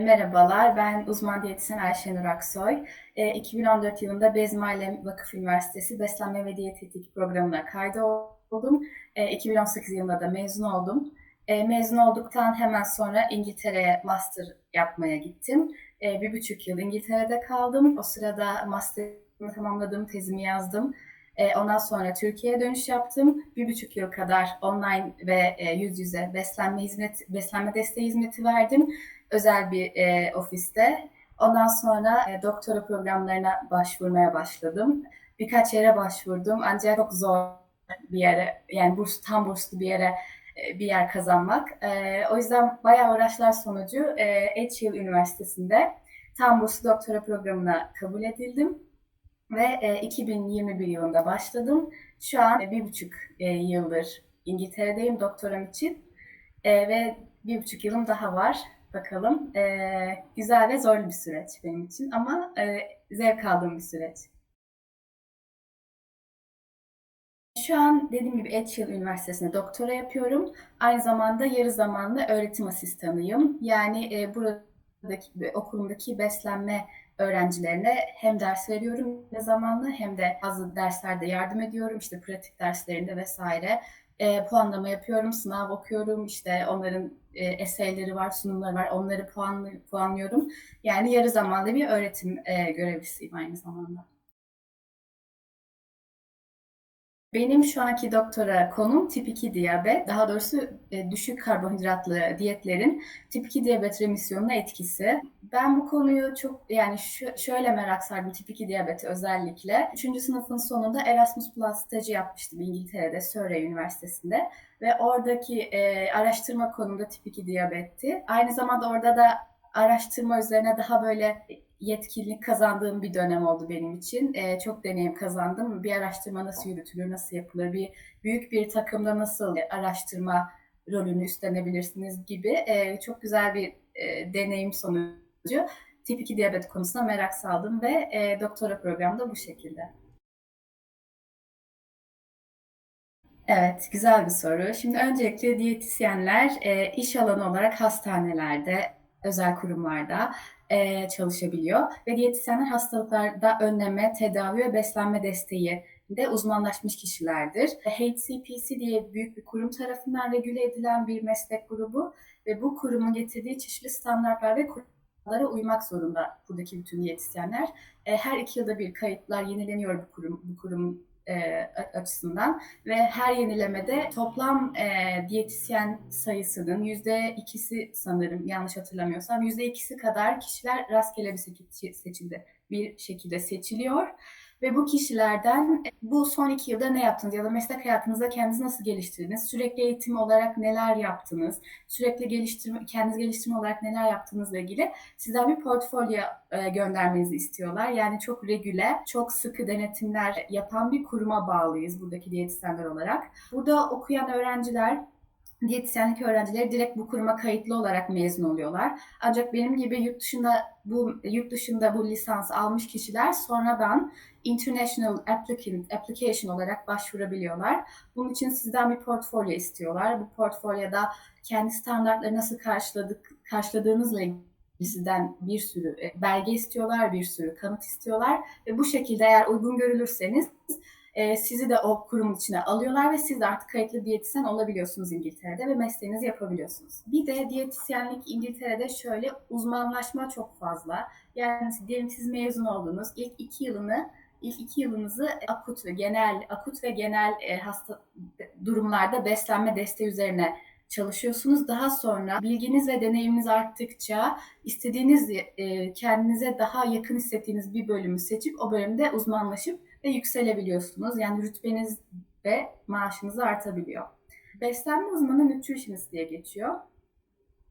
Merhabalar, ben uzman diyetisyen Ayşenur Aksoy. E, 2014 yılında Bezmi Vakıf Üniversitesi Beslenme ve Diyetetik programına kaydoldum. E, 2018 yılında da mezun oldum. E, mezun olduktan hemen sonra İngiltere'ye master yapmaya gittim. E, bir buçuk yıl İngiltere'de kaldım. O sırada master'ımı tamamladım, tezimi yazdım. E, ondan sonra Türkiye'ye dönüş yaptım. Bir buçuk yıl kadar online ve e, yüz yüze beslenme hizmet, beslenme desteği hizmeti verdim özel bir e, ofiste. Ondan sonra e, doktora programlarına başvurmaya başladım. Birkaç yere başvurdum ancak çok zor bir yere yani burs tam burslu bir yere e, bir yer kazanmak. E, o yüzden bayağı uğraşlar sonucu e, Edgehill Üniversitesi'nde tam burslu doktora programına kabul edildim ve e, 2021 yılında başladım. Şu an e, bir buçuk e, yıldır İngiltere'deyim doktoram için e, ve bir buçuk yılım daha var. Bakalım. Ee, güzel ve zorlu bir süreç benim için ama e, zevk aldığım bir süreç. Şu an dediğim gibi Edgehill Üniversitesi'nde doktora yapıyorum. Aynı zamanda yarı zamanlı öğretim asistanıyım. Yani e, buradaki okulumdaki beslenme öğrencilerine hem ders veriyorum ve zamanlı hem de bazı derslerde yardım ediyorum. İşte pratik derslerinde vesaire e, puanlama yapıyorum, sınav okuyorum, işte onların e, eseyleri var, sunumları var, onları puanlı, puanlıyorum. Yani yarı zamanlı bir öğretim e, görevlisiyim aynı zamanda. Benim şu anki doktora konum tip 2 diyabet, daha doğrusu e, düşük karbonhidratlı diyetlerin tip 2 diyabet remisyonuna etkisi. Ben bu konuyu çok yani şöyle merak sardım tip 2 diyabeti özellikle. Üçüncü sınıfın sonunda Erasmus Plus stajı yapmıştım İngiltere'de, Surrey Üniversitesi'nde. Ve oradaki e, araştırma konumda tip 2 diyabetti. Aynı zamanda orada da araştırma üzerine daha böyle yetkinlik kazandığım bir dönem oldu benim için. E, çok deneyim kazandım. Bir araştırma nasıl yürütülür, nasıl yapılır, bir büyük bir takımda nasıl araştırma rolünü üstlenebilirsiniz gibi e, çok güzel bir e, deneyim sonucu tip 2 diyabet konusuna merak saldım ve e, doktora programda bu şekilde. Evet, güzel bir soru. Şimdi öncelikle diyetisyenler e, iş alanı olarak hastanelerde, özel kurumlarda e, çalışabiliyor. Ve diyetisyenler hastalıklarda önleme, tedavi ve beslenme desteği de uzmanlaşmış kişilerdir. HCPC diye büyük bir kurum tarafından regüle edilen bir meslek grubu ve bu kurumun getirdiği çeşitli standartlar ve kurallara uymak zorunda buradaki bütün diyetisyenler. E, her iki yılda bir kayıtlar yenileniyor bu kurum, bu kurum e, açısından ve her yenilemede toplam e, diyetisyen sayısının yüzde ikisi sanırım yanlış hatırlamıyorsam yüzde ikisi kadar kişiler rastgele bir seçildi bir şekilde seçiliyor ve bu kişilerden bu son iki yılda ne yaptınız ya da meslek hayatınızda kendinizi nasıl geliştirdiniz? Sürekli eğitim olarak neler yaptınız? Sürekli geliştirme, kendiniz geliştirme olarak neler yaptığınızla ilgili sizden bir portfolyo e, göndermenizi istiyorlar. Yani çok regüle, çok sıkı denetimler yapan bir kuruma bağlıyız buradaki diyetisyenler olarak. Burada okuyan öğrenciler diyetisyenlik öğrencileri direkt bu kuruma kayıtlı olarak mezun oluyorlar. Ancak benim gibi yurt dışında bu yurt dışında bu lisans almış kişiler sonradan International Applicant Application olarak başvurabiliyorlar. Bunun için sizden bir portfolyo istiyorlar. Bu portfolyoda kendi standartları nasıl karşıladık karşıladığınızla ilgili sizden bir sürü e, belge istiyorlar, bir sürü kanıt istiyorlar ve bu şekilde eğer uygun görülürseniz e, sizi de o kurum içine alıyorlar ve siz artık kayıtlı diyetisyen olabiliyorsunuz İngiltere'de ve mesleğinizi yapabiliyorsunuz. Bir de diyetisyenlik İngiltere'de şöyle uzmanlaşma çok fazla. Yani diyelim siz mezun oldunuz. ilk iki yılını ilk iki yılınızı akut ve genel akut ve genel e, hasta durumlarda beslenme desteği üzerine çalışıyorsunuz. Daha sonra bilginiz ve deneyiminiz arttıkça istediğiniz e, kendinize daha yakın hissettiğiniz bir bölümü seçip o bölümde uzmanlaşıp ve yükselebiliyorsunuz. Yani rütbeniz ve maaşınız artabiliyor. Beslenme uzmanı nutritionist diye geçiyor.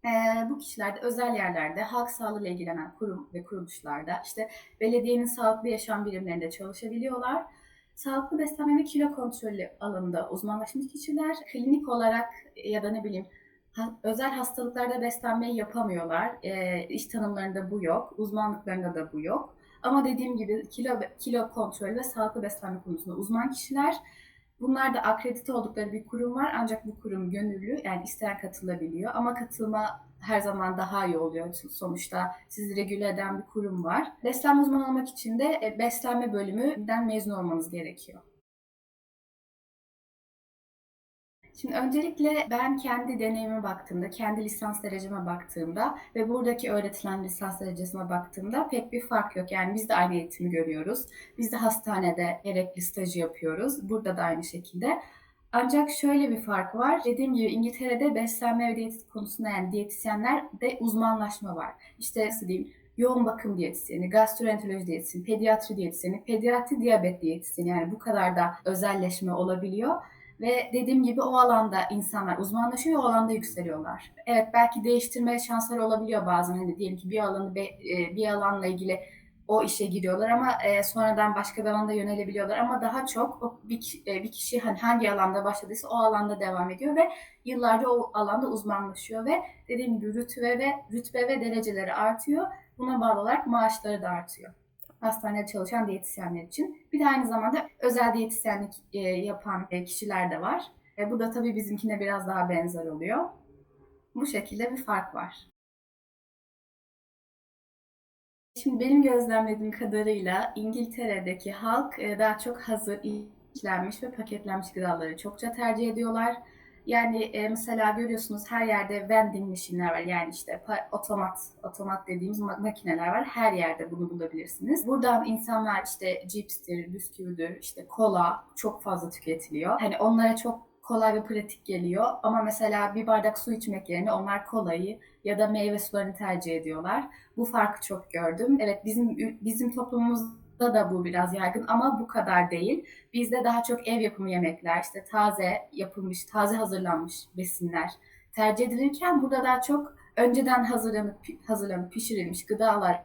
Ee, bu kişiler de özel yerlerde, halk sağlığıyla ilgilenen kurum ve kuruluşlarda, işte belediyenin sağlıklı yaşam birimlerinde çalışabiliyorlar. Sağlıklı beslenme ve kilo kontrolü alanında uzmanlaşmış kişiler klinik olarak ya da ne bileyim özel hastalıklarda beslenmeyi yapamıyorlar. E, iş tanımlarında bu yok, uzmanlıklarında da bu yok. Ama dediğim gibi kilo kilo kontrolü ve sağlıklı beslenme konusunda uzman kişiler Bunlar da akredite oldukları bir kurum var ancak bu kurum gönüllü yani isteyen katılabiliyor ama katılma her zaman daha iyi oluyor. Sonuçta sizi regüle eden bir kurum var. Beslenme uzmanı olmak için de e, beslenme bölümünden mezun olmanız gerekiyor. Şimdi öncelikle ben kendi deneyime baktığımda, kendi lisans dereceme baktığımda ve buradaki öğretilen lisans derecesine baktığımda pek bir fark yok. Yani biz de aynı eğitimi görüyoruz. Biz de hastanede gerekli stajı yapıyoruz. Burada da aynı şekilde. Ancak şöyle bir fark var. Dediğim gibi İngiltere'de beslenme ve diyetetik konusunda yani diyetisyenler de uzmanlaşma var. İşte nasıl diyeyim yoğun bakım diyetisyeni, gastroenteroloji diyetisyeni, pediatri diyetisyeni, pediatri diyabet diyetisyeni yani bu kadar da özelleşme olabiliyor. Ve dediğim gibi o alanda insanlar uzmanlaşıyor, o alanda yükseliyorlar. Evet belki değiştirme şansları olabiliyor bazen. Hani diyelim ki bir alanı e, bir alanla ilgili o işe giriyorlar ama e, sonradan başka bir alanda yönelebiliyorlar ama daha çok bir, e, bir kişi hani hangi alanda başladıysa o alanda devam ediyor ve yıllarca o alanda uzmanlaşıyor ve dediğim gibi rütbe ve rütbe ve dereceleri artıyor. Buna bağlı olarak maaşları da artıyor hastanede çalışan diyetisyenler için. Bir de aynı zamanda özel diyetisyenlik e, yapan e, kişiler de var. E, bu da tabii bizimkine biraz daha benzer oluyor. Bu şekilde bir fark var. Şimdi benim gözlemlediğim kadarıyla İngiltere'deki halk daha çok hazır işlenmiş ve paketlenmiş gıdaları çokça tercih ediyorlar. Yani e, mesela görüyorsunuz her yerde vending machine'ler var. Yani işte otomat, otomat dediğimiz makineler var. Her yerde bunu bulabilirsiniz. Buradan insanlar işte cipstir, bisküvidir, işte kola çok fazla tüketiliyor. Hani onlara çok kolay ve pratik geliyor. Ama mesela bir bardak su içmek yerine onlar kolayı ya da meyve sularını tercih ediyorlar. Bu farkı çok gördüm. Evet bizim bizim toplumumuz da da bu biraz yaygın ama bu kadar değil. Bizde daha çok ev yapımı yemekler, işte taze yapılmış, taze hazırlanmış besinler tercih edilirken burada daha çok önceden hazırlanıp hazırlanıp pişirilmiş gıdalar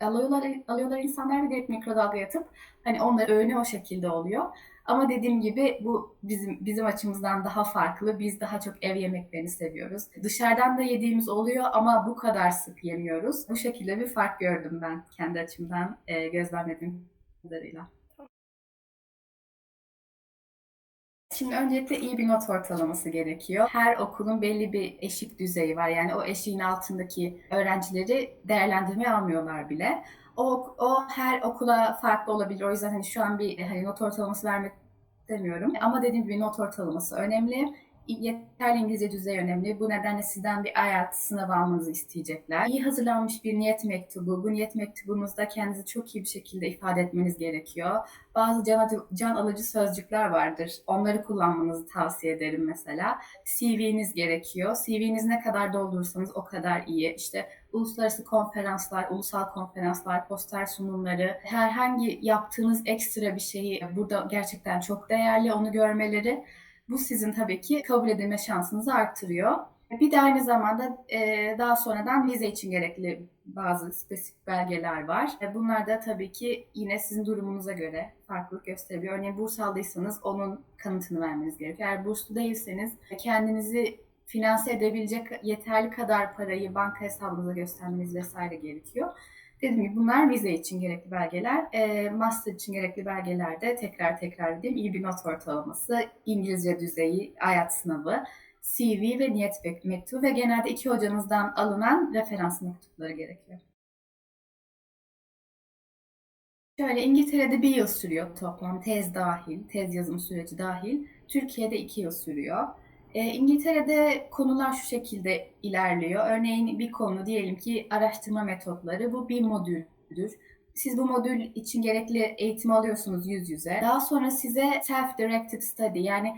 alıyorlar alıyorlar insanlar ve direkt mikrodalga yatıp hani onları öğünü o şekilde oluyor. Ama dediğim gibi bu bizim bizim açımızdan daha farklı. Biz daha çok ev yemeklerini seviyoruz. Dışarıdan da yediğimiz oluyor ama bu kadar sık yemiyoruz. Bu şekilde bir fark gördüm ben kendi açımdan e, gözlemlediğim kadarıyla. Şimdi öncelikle iyi bir not ortalaması gerekiyor. Her okulun belli bir eşik düzeyi var. Yani o eşiğin altındaki öğrencileri değerlendirmeye almıyorlar bile. O, o her okula farklı olabilir. O yüzden hani şu an bir hani not ortalaması vermek istemiyorum. Ama dediğim gibi not ortalaması önemli yeterli İngilizce düzey önemli. Bu nedenle sizden bir IELTS sınavı almanızı isteyecekler. İyi hazırlanmış bir niyet mektubu. Bu niyet mektubunuzda kendinizi çok iyi bir şekilde ifade etmeniz gerekiyor. Bazı can, can alıcı sözcükler vardır. Onları kullanmanızı tavsiye ederim mesela. CV'niz gerekiyor. CV'niz ne kadar doldurursanız o kadar iyi. İşte uluslararası konferanslar, ulusal konferanslar, poster sunumları, herhangi yaptığınız ekstra bir şeyi burada gerçekten çok değerli onu görmeleri bu sizin tabii ki kabul edilme şansınızı arttırıyor. Bir de aynı zamanda e, daha sonradan vize için gerekli bazı spesifik belgeler var. E, bunlar da tabii ki yine sizin durumunuza göre farklılık gösteriyor. Örneğin burs aldıysanız onun kanıtını vermeniz gerekiyor. Eğer burslu değilseniz kendinizi finanse edebilecek yeterli kadar parayı banka hesabınıza göstermeniz vesaire gerekiyor. Dediğim gibi bunlar vize için gerekli belgeler. E, master için gerekli belgeler de tekrar tekrar edeyim. İyi bir not ortalaması, İngilizce düzeyi, IELTS sınavı, CV ve niyet mektubu ve genelde iki hocanızdan alınan referans mektupları gerekiyor. Şöyle İngiltere'de bir yıl sürüyor toplam tez dahil, tez yazım süreci dahil. Türkiye'de iki yıl sürüyor. E, İngiltere'de konular şu şekilde ilerliyor. Örneğin bir konu diyelim ki araştırma metotları. Bu bir modüldür. Siz bu modül için gerekli eğitim alıyorsunuz yüz yüze. Daha sonra size self-directed study yani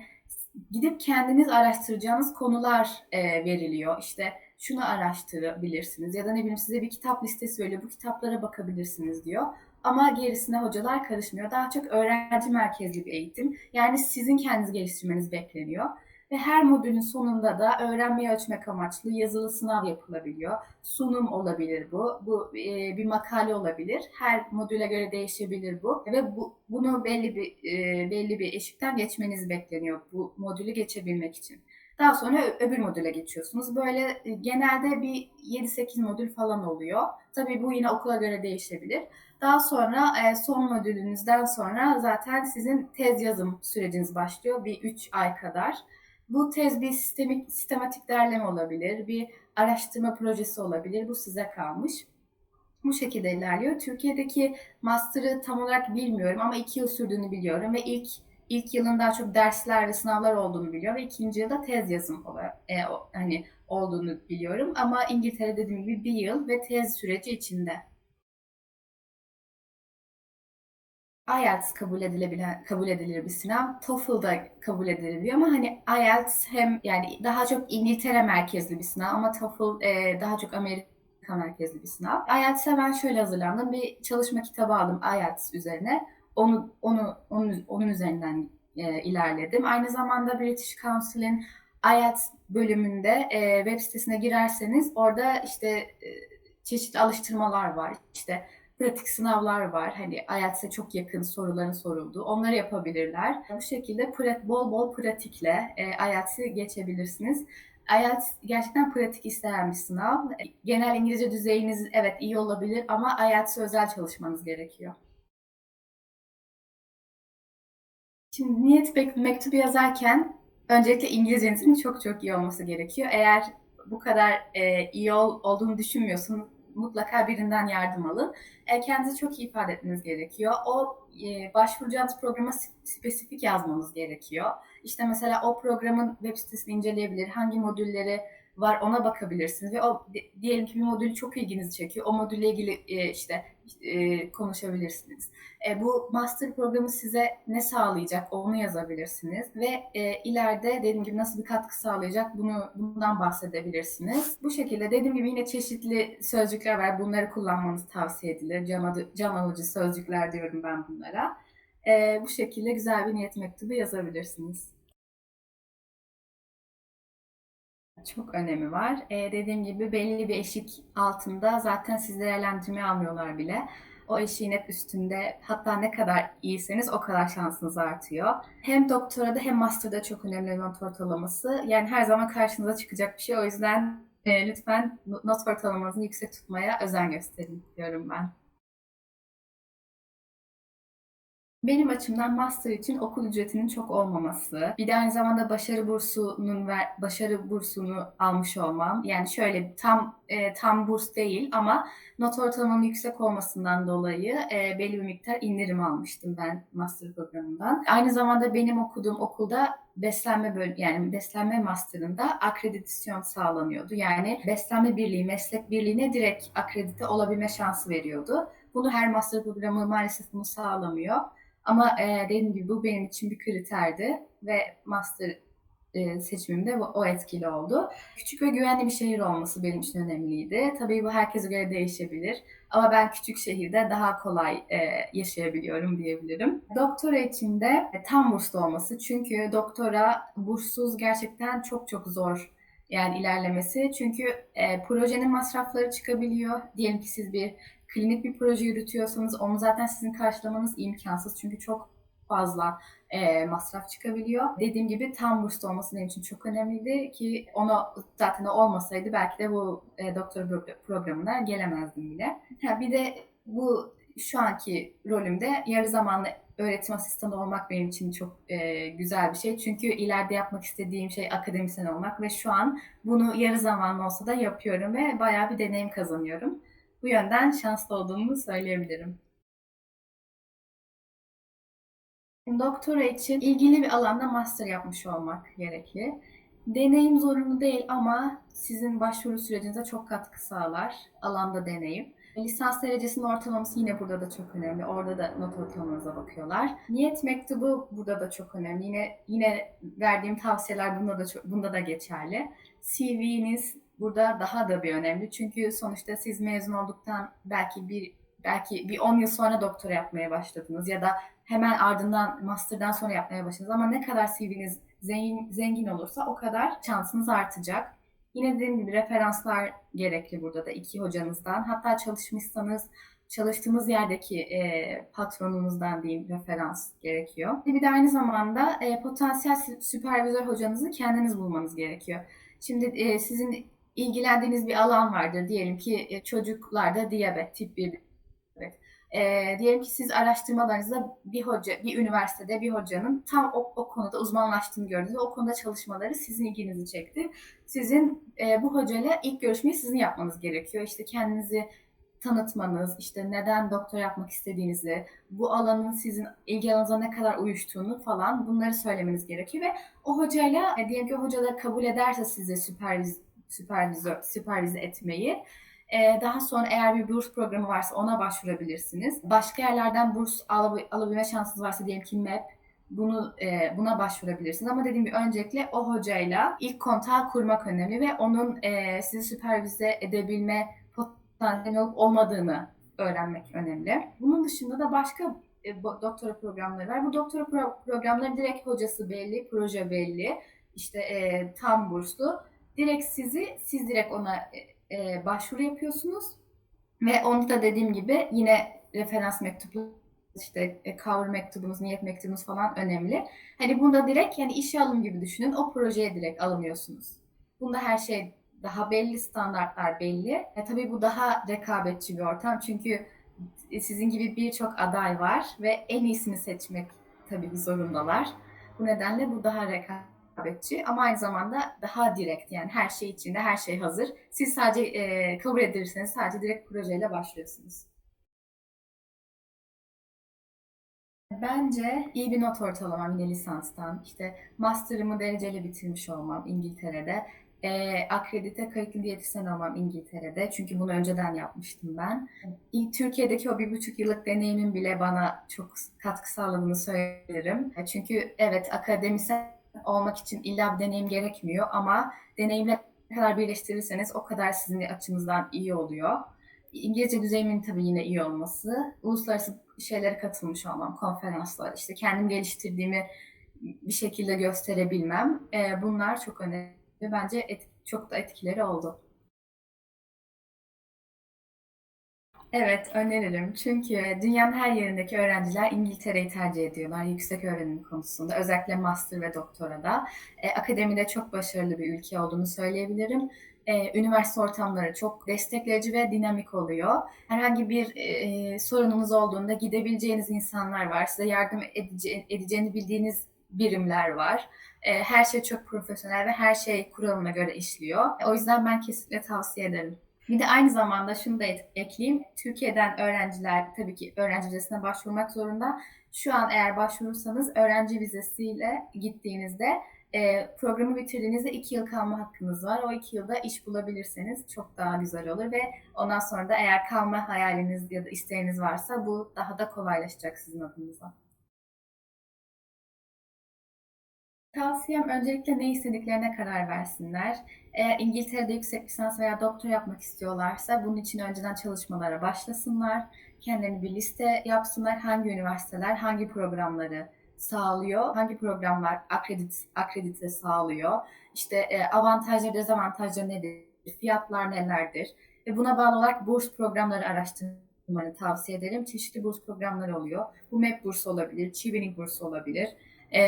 gidip kendiniz araştıracağınız konular e, veriliyor. İşte şunu araştırabilirsiniz ya da ne bileyim size bir kitap listesi veriyor. Bu kitaplara bakabilirsiniz diyor. Ama gerisine hocalar karışmıyor. Daha çok öğrenci merkezli bir eğitim. Yani sizin kendinizi geliştirmeniz bekleniyor. Ve her modülün sonunda da öğrenmeyi ölçmek amaçlı yazılı sınav yapılabiliyor. Sunum olabilir bu. Bu e, bir makale olabilir. Her modüle göre değişebilir bu. Ve bu bunu belli bir e, belli bir eşikten geçmeniz bekleniyor bu modülü geçebilmek için. Daha sonra öbür modüle geçiyorsunuz. Böyle genelde bir 7-8 modül falan oluyor. Tabii bu yine okula göre değişebilir. Daha sonra son modülünüzden sonra zaten sizin tez yazım süreciniz başlıyor. Bir 3 ay kadar. Bu tez bir sistemik, sistematik derleme olabilir, bir araştırma projesi olabilir. Bu size kalmış. Bu şekilde ilerliyor. Türkiye'deki master'ı tam olarak bilmiyorum ama iki yıl sürdüğünü biliyorum ve ilk ilk yılın daha çok dersler ve sınavlar olduğunu biliyorum ve ikinci yılda tez yazım olarak e, o, hani olduğunu biliyorum ama İngiltere dediğim gibi bir yıl ve tez süreci içinde. IELTS kabul edilebilen kabul edilir bir sınav. TOEFL da kabul edilebiliyor ama hani IELTS hem yani daha çok İngiltere merkezli bir sınav ama TOEFL e, daha çok Amerika merkezli bir sınav. IELTS'e ben şöyle hazırlandım. Bir çalışma kitabı aldım IELTS üzerine. Onu onu onun, onun üzerinden e, ilerledim. Aynı zamanda British Council'in IELTS bölümünde e, web sitesine girerseniz orada işte e, çeşitli alıştırmalar var. İşte pratik sınavlar var. Hani IELTS'e çok yakın soruların sorulduğu. Onları yapabilirler. Bu şekilde bol bol pratikle e, IELTS'i geçebilirsiniz. IELTS gerçekten pratik isteyen bir sınav. Genel İngilizce düzeyiniz evet iyi olabilir ama IELTS'e özel çalışmanız gerekiyor. Şimdi niyet mektubu yazarken öncelikle İngilizcenizin çok çok iyi olması gerekiyor. Eğer bu kadar e, iyi ol, olduğunu düşünmüyorsunuz mutlaka birinden yardım alın. E, kendinizi çok iyi ifade etmeniz gerekiyor. O e, başvuracağınız programa spesifik yazmanız gerekiyor. İşte mesela o programın web sitesini inceleyebilir, hangi modülleri var ona bakabilirsiniz ve o diyelim ki bir modül çok ilginizi çekiyor. O modülle ilgili e, işte e, konuşabilirsiniz. E, bu master programı size ne sağlayacak onu yazabilirsiniz ve e, ileride dediğim gibi nasıl bir katkı sağlayacak bunu bundan bahsedebilirsiniz. Bu şekilde dediğim gibi yine çeşitli sözcükler var. Bunları kullanmanız tavsiye edilir. Can, adı, can alıcı sözcükler diyorum ben bunlara. E, bu şekilde güzel bir niyet mektubu yazabilirsiniz. Çok önemi var. Ee, dediğim gibi belli bir eşik altında zaten sizi değerlendirmeye almıyorlar bile. O eşiğin hep üstünde hatta ne kadar iyiseniz o kadar şansınız artıyor. Hem doktorada hem master'da çok önemli not ortalaması. Yani her zaman karşınıza çıkacak bir şey. O yüzden e, lütfen not ortalamanızı yüksek tutmaya özen gösterin diyorum ben. Benim açımdan master için okul ücretinin çok olmaması, bir de aynı zamanda başarı bursunun ver, başarı bursunu almış olmam. Yani şöyle tam e, tam burs değil ama not ortalamanın yüksek olmasından dolayı e, belli bir miktar indirim almıştım ben master programından. Aynı zamanda benim okuduğum okulda beslenme böl yani beslenme master'ında akreditasyon sağlanıyordu. Yani beslenme birliği, meslek birliğine direkt akredite olabilme şansı veriyordu. Bunu her master programı maalesef bunu sağlamıyor. Ama e, dediğim gibi bu benim için bir kriterdi ve master e, seçimimde o etkili oldu. Küçük ve güvenli bir şehir olması benim için önemliydi. Tabii bu herkese göre değişebilir. Ama ben küçük şehirde daha kolay e, yaşayabiliyorum diyebilirim. Doktora için de e, tam burslu olması. Çünkü doktora burssuz gerçekten çok çok zor yani ilerlemesi. Çünkü e, projenin masrafları çıkabiliyor. Diyelim ki siz bir klinik bir proje yürütüyorsanız onu zaten sizin karşılamanız imkansız. Çünkü çok fazla e, masraf çıkabiliyor. Dediğim gibi tam burslu olması benim için çok önemliydi ki onu zaten olmasaydı belki de bu e, doktor programına gelemezdim bile. Ha, bir de bu şu anki rolümde yarı zamanlı öğretim asistanı olmak benim için çok e, güzel bir şey. Çünkü ileride yapmak istediğim şey akademisyen olmak ve şu an bunu yarı zamanlı olsa da yapıyorum ve bayağı bir deneyim kazanıyorum. Bu yönden şanslı olduğumu söyleyebilirim. Doktora için ilgili bir alanda master yapmış olmak gerekli. Deneyim zorunlu değil ama sizin başvuru sürecinize çok katkı sağlar. Alanda deneyim. Lisans derecesinin ortalaması yine burada da çok önemli. Orada da not ortalamanıza bakıyorlar. Niyet mektubu burada da çok önemli. Yine yine verdiğim tavsiyeler bunda da çok, bunda da geçerli. CV'niz burada daha da bir önemli. Çünkü sonuçta siz mezun olduktan belki bir belki bir 10 yıl sonra doktora yapmaya başladınız ya da hemen ardından master'dan sonra yapmaya başladınız ama ne kadar CV'niz zengin, zengin olursa o kadar şansınız artacak. Yine dediğim gibi referanslar gerekli burada da iki hocanızdan. Hatta çalışmışsanız çalıştığınız yerdeki e, patronunuzdan diyeyim referans gerekiyor. Bir de aynı zamanda e, potansiyel süpervizör hocanızı kendiniz bulmanız gerekiyor. Şimdi e, sizin ilgilendiğiniz bir alan vardır. Diyelim ki e, çocuklarda diyabet, tip 1 diyabet. E, diyelim ki siz araştırmalarınızda bir hoca, bir üniversitede bir hocanın tam o, o konuda uzmanlaştığını gördünüz o konuda çalışmaları sizin ilginizi çekti. Sizin e, bu hocayla ilk görüşmeyi sizin yapmanız gerekiyor. İşte kendinizi tanıtmanız, işte neden doktor yapmak istediğinizi, bu alanın sizin ilgi alanınıza ne kadar uyuştuğunu falan bunları söylemeniz gerekiyor ve o hocayla e, diyelim ki o hocalar kabul ederse size süperviz, süpervizör, süpervize etmeyi e, daha sonra eğer bir burs programı varsa ona başvurabilirsiniz. Başka yerlerden burs alab alabilme şansınız varsa diyelim ki MEP bunu e, buna başvurabilirsiniz. Ama dediğim gibi öncelikle o hocayla ilk kontağı kurmak önemli ve onun e, sizi süpervize edebilme potansiyeli olup olmadığını öğrenmek önemli. Bunun dışında da başka e, doktora programları var. Bu doktora pro- programların direkt hocası belli, proje belli, işte e, tam burslu. Direkt sizi, siz direkt ona e, e, başvuru yapıyorsunuz ve onu da dediğim gibi yine referans mektubu işte e, cover mektubunuz, niyet mektubunuz falan önemli. Hani bunda direkt yani işe alım gibi düşünün. O projeye direkt alınıyorsunuz. Bunda her şey daha belli, standartlar belli. E, tabii bu daha rekabetçi bir ortam. Çünkü sizin gibi birçok aday var ve en iyisini seçmek tabii zorundalar. Bu nedenle bu daha rekabetçi ama aynı zamanda daha direkt yani her şey içinde her şey hazır. Siz sadece e, kabul edilirseniz sadece direkt projeyle başlıyorsunuz. Bence iyi bir not ortalamam yine lisanstan. İşte master'ımı dereceli bitirmiş olmam İngiltere'de. E, akredite kayıtlı diyetisyen olmam İngiltere'de. Çünkü bunu önceden yapmıştım ben. Türkiye'deki o bir buçuk yıllık deneyimin bile bana çok katkı sağladığını söylerim. Çünkü evet akademisyen olmak için illa bir deneyim gerekmiyor ama deneyimle ne kadar birleştirirseniz o kadar sizin açınızdan iyi oluyor. İngilizce düzeyimin tabii yine iyi olması, uluslararası şeylere katılmış olmam, konferanslar, işte kendim geliştirdiğimi bir şekilde gösterebilmem. Bunlar çok önemli bence et, çok da etkileri oldu. Evet, öneririm. Çünkü dünyanın her yerindeki öğrenciler İngiltere'yi tercih ediyorlar yüksek öğrenim konusunda. Özellikle master ve doktorada. E, akademide çok başarılı bir ülke olduğunu söyleyebilirim. E, üniversite ortamları çok destekleyici ve dinamik oluyor. Herhangi bir e, sorununuz olduğunda gidebileceğiniz insanlar var. Size yardım edece- edeceğini bildiğiniz birimler var. E, her şey çok profesyonel ve her şey kuralına göre işliyor. O yüzden ben kesinlikle tavsiye ederim. Bir de aynı zamanda şunu da ekleyeyim. Türkiye'den öğrenciler tabii ki öğrenci vizesine başvurmak zorunda. Şu an eğer başvurursanız öğrenci vizesiyle gittiğinizde e, programı bitirdiğinizde iki yıl kalma hakkınız var. O iki yılda iş bulabilirseniz çok daha güzel olur ve ondan sonra da eğer kalma hayaliniz ya da isteğiniz varsa bu daha da kolaylaşacak sizin adınıza. Tavsiyem öncelikle ne istediklerine karar versinler. Eğer İngiltere'de yüksek lisans veya doktor yapmak istiyorlarsa bunun için önceden çalışmalara başlasınlar. Kendilerini bir liste yapsınlar. Hangi üniversiteler hangi programları sağlıyor, hangi programlar akredit, akredite sağlıyor, işte e, avantajları, dezavantajları nedir, fiyatlar nelerdir ve buna bağlı olarak burs programları araştırmanı tavsiye ederim. Çeşitli burs programları oluyor. Bu MEP bursu olabilir, Chevening bursu olabilir e,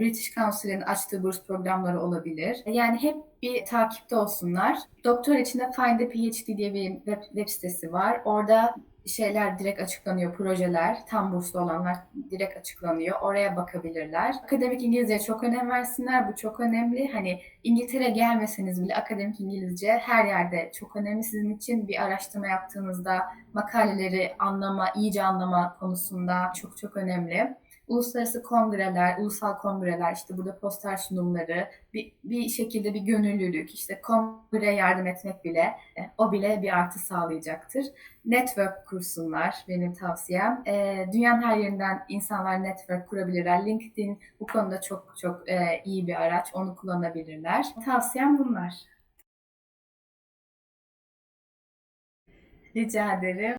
British Council'in açtığı burs programları olabilir. Yani hep bir takipte olsunlar. Doktor içinde Find a PhD diye bir web, web sitesi var. Orada şeyler direkt açıklanıyor, projeler, tam burslu olanlar direkt açıklanıyor. Oraya bakabilirler. Akademik İngilizceye çok önem versinler. Bu çok önemli. Hani İngiltere gelmeseniz bile akademik İngilizce her yerde çok önemli sizin için. Bir araştırma yaptığınızda makaleleri anlama, iyice anlama konusunda çok çok önemli uluslararası kongreler, ulusal kongreler, işte burada poster sunumları, bir, bir şekilde bir gönüllülük, işte kongre yardım etmek bile e, o bile bir artı sağlayacaktır. Network kursunlar benim tavsiyem. E, dünyanın her yerinden insanlar network kurabilirler. LinkedIn bu konuda çok çok e, iyi bir araç. Onu kullanabilirler. Tavsiyem bunlar. Rica ederim.